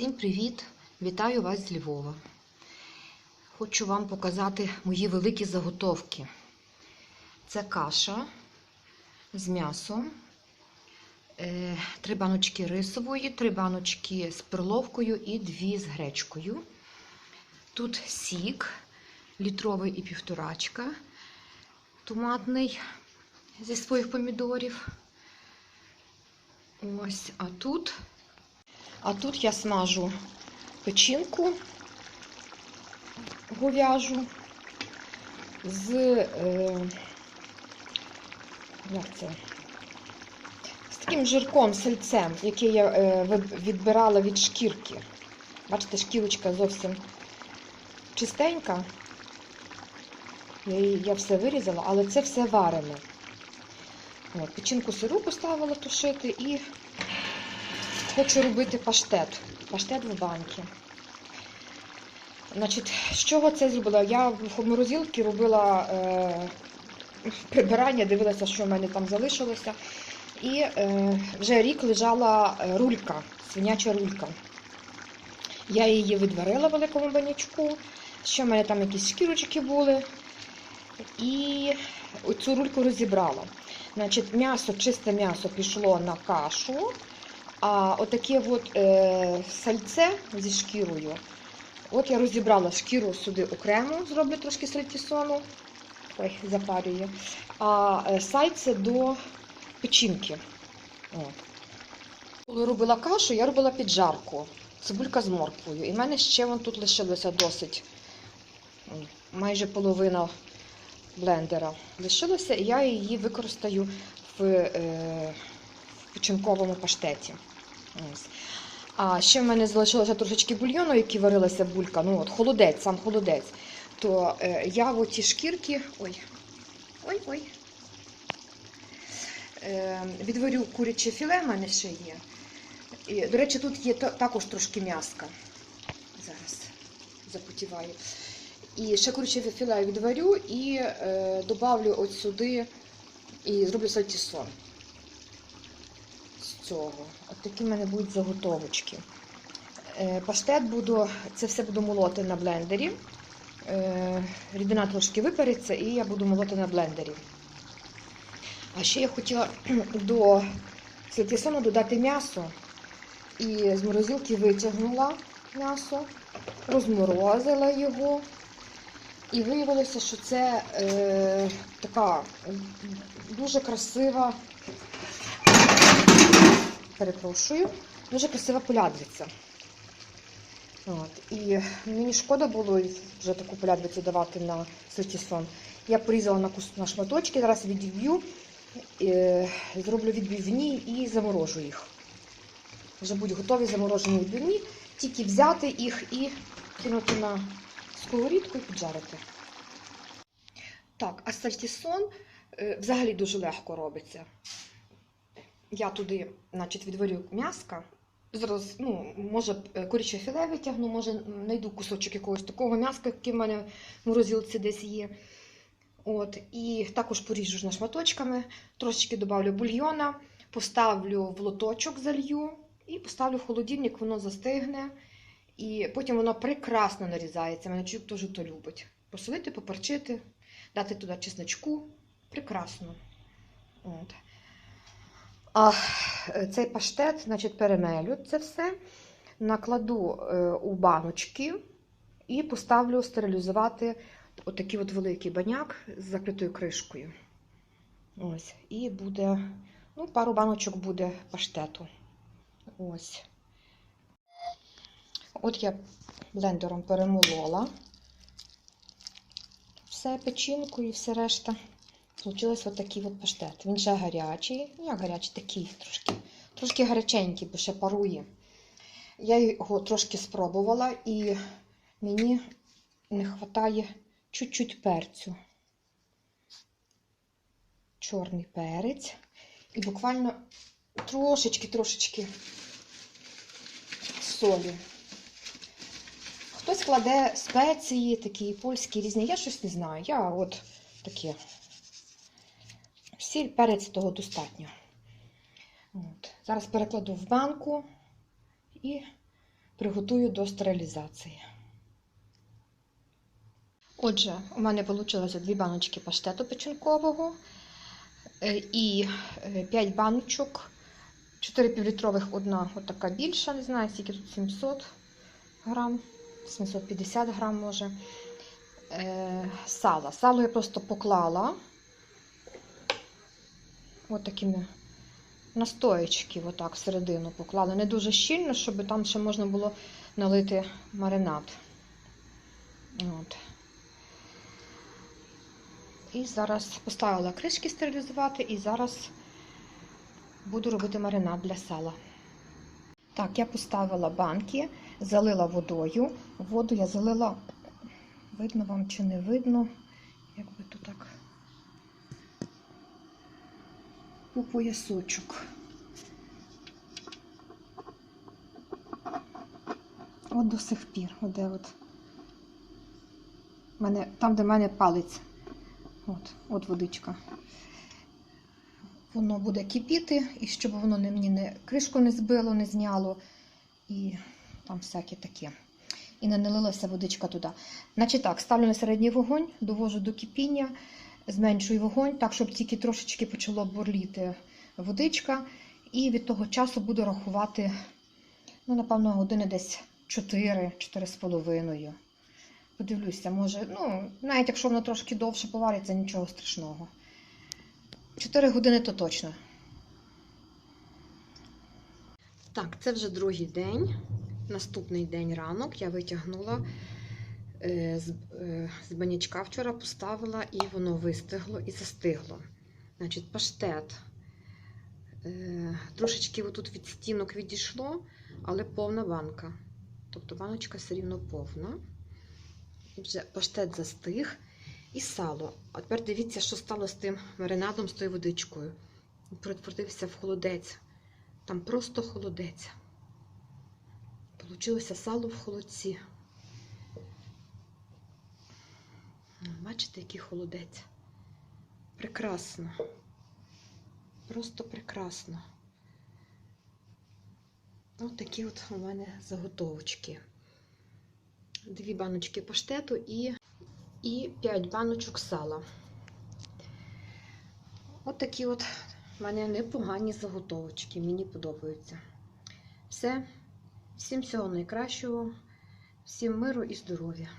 Всім привіт! Вітаю вас з Львова. Хочу вам показати мої великі заготовки. Це каша з м'ясом, е, три баночки рисової, три баночки з перловкою і дві з гречкою. Тут сік літровий і півторачка, томатний зі своїх помідорів. Ось, а тут а тут я смажу печінку говяжу з, е, як це? з таким жирком, сельцем, який я е, відбирала від шкірки. Бачите, шкірочка зовсім чистенька. Я, я все вирізала, але це все варене. Печінку сиру поставила тушити і Хочу робити паштет. Паштет в банки. Значить, з чого це зробила? Я в морозилці робила е, прибирання, дивилася, що в мене там залишилося. І е, вже рік лежала рулька, свиняча рулька. Я її відварила в великому банячку. Ще в мене там якісь шкірочки були. І оцю рульку розібрала. Значить, м'ясо, чисте м'ясо пішло на кашу. А отаке от е, сальце зі шкірою. От я розібрала шкіру сюди окремо, зроблю трошки сальтісону. Ой, запарює. А е, сальце до печінки. От. Коли робила кашу, я робила піджарку. Цибулька з морквою. І в мене ще вон тут лишилося досить. Майже половина блендера лишилося, і я її використаю в, е, в печінковому паштеті. А ще в мене залишилося трошечки бульйону, який варилася булька, ну от холодець, сам холодець. То е, я в оті шкірки. Ой, ой, ой. Е, відварю куряче філе, в мене ще є. І, до речі, тут є також трошки м'яска. Зараз запотіваю. І ще куряче філе відварю і е, добавлю от сюди і зроблю сальтісон цього. От такі в мене будуть заготовочки. Е, Паштет буду, це все буду молоти на блендері. Е, Рідина трошки випереться і я буду молоти на блендері. А ще я хотіла до сальтісону додати м'ясо. І з морозилки витягнула м'ясо, розморозила його. І виявилося, що це е, така дуже красива перепрошую, дуже красива полядриця. От. І мені шкода було вже таку полядрицю давати на сертісон. Я порізала на, на шматочки, зараз відб'ю, е, зроблю відбивні і заморожу їх. Вже будуть готові заморожені відбивні, тільки взяти їх і кинути на сковорідку і піджарити. Так, а сальтісон е, взагалі дуже легко робиться я туди, значить, відварю м'яска. Зараз, ну, може, е, куряче філе витягну, може, знайду кусочок якогось такого м'яска, який в мене в морозилці десь є. От, і також поріжу на шматочками, трошечки додавлю бульйона, поставлю в лоточок, залью і поставлю в холодильник, воно застигне. І потім воно прекрасно нарізається. Мене чоловік теж то любить. Посолити, поперчити, дати туди чесночку. Прекрасно. От. А е, цей паштет, значить, перемелю це все, накладу е, у баночки і поставлю стерилізувати отакий от великий баняк з закритою кришкою. Ось. І буде, ну, пару баночок буде паштету. Ось. От я блендером перемолола все печінку і все решта. Получилось от такий от паштет. Він ще гарячий. Ну, як гарячий, такий трошки. Трошки гаряченький, бо ще парує. Я його трошки спробувала і мені не вистачає чуть-чуть перцю. Чорний перець. І буквально трошечки-трошечки солі. Хтось кладе спеції, такі польські різні. Я щось не знаю. Я от таке. Сіль, перець того достатньо. От. Зараз перекладу в банку і приготую до стерилізації. Отже, у мене вийшло дві баночки паштету печінкового е, і 5 баночок, 4 півлітрових, одна отака більша, не знаю, скільки тут 700 грам, 750 грам може. Е, Сала. Сало я просто поклала от такими настоячки, отак всередину поклала. Не дуже щільно, щоб там ще можна було налити маринад. От. І зараз поставила кришки стерилізувати, і зараз буду робити маринад для сала. Так, я поставила банки, залила водою. Воду я залила, видно вам чи не видно, як би то так по поясочок. От до сих пір, от де от. Мене, там, де в мене палець. От, от водичка. Воно буде кипіти, і щоб воно не, мені не кришку не збило, не зняло. І там всяке таке. І не налилася водичка туди. Значить так, ставлю на середній вогонь, довожу до кипіння, зменшую вогонь, так, щоб тільки трошечки почало бурліти водичка. І від того часу буду рахувати, ну, напевно, години десь 4, 4,5. Подивлюся, може, ну, навіть якщо воно трошки довше повариться, нічого страшного. 4 години то точно. Так, це вже другий день. Наступний день ранок я витягнула з, е, з банячка вчора поставила і воно вистигло і застигло. Значить, паштет. Е, трошечки отут від стінок відійшло, але повна банка. Тобто баночка все рівно повна. Вже паштет застиг і сало. А тепер дивіться, що стало з тим маринадом, з тою водичкою. Перетворився в холодець. Там просто холодець. Получилося сало в холодці. Бачите, який холодець. Прекрасно. Просто прекрасно. Ось такі от у мене заготовочки. Дві баночки паштету і, і 5 баночок сала. От такі от в мене непогані заготовочки, мені подобаються. Все. Всім всього найкращого, всім миру і здоров'я.